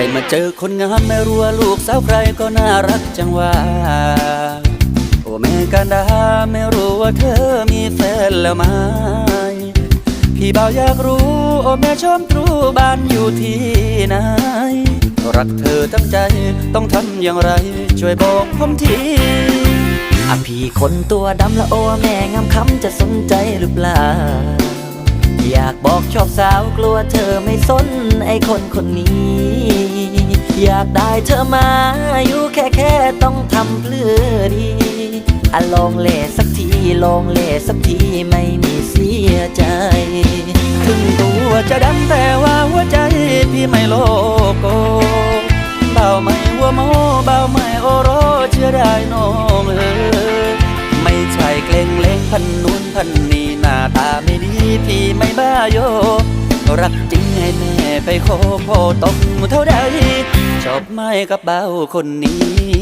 ได้มาเจอคนงามไม่รู้ว่าลูกสาวใครก็น่ารักจังว่า โอ้แม่กันดาไม่รู้ว่าเธอมีแฟนแล้วไหมพี่เบ่าอยากรู้ โอ้แม่ชมตรูบ้านอยู่ที่ไหนรักเธอตั้งใจต้องทำอย่างไร ช่วยบอกผมทีอะพี่คนตัวดำละโอแม่งามคำจะสนใจหรือเปล่า อยากบอกชอบสาวกลัวเธอไม่สนไอคนคนนี้ากได้เธอมาอยู่แค่แค่ต้องทำเพื่อดีอะลองเล่สักทีลองเล่สักทีไม่มีเสียใจ ถึงตัวจะดำแต่ว่าหัวใจพี่ไม่โลโกเบาไม่หัวโมเบาไม่โอโรเชื่อได้น้องเออไม่ใช่เกรงเลงพันนู้นพันนี้หน้าตาไม่ดี กจริงให้แม่ไปโคโคตกเท่าใดชอบไม่กับเบ้าคนนี้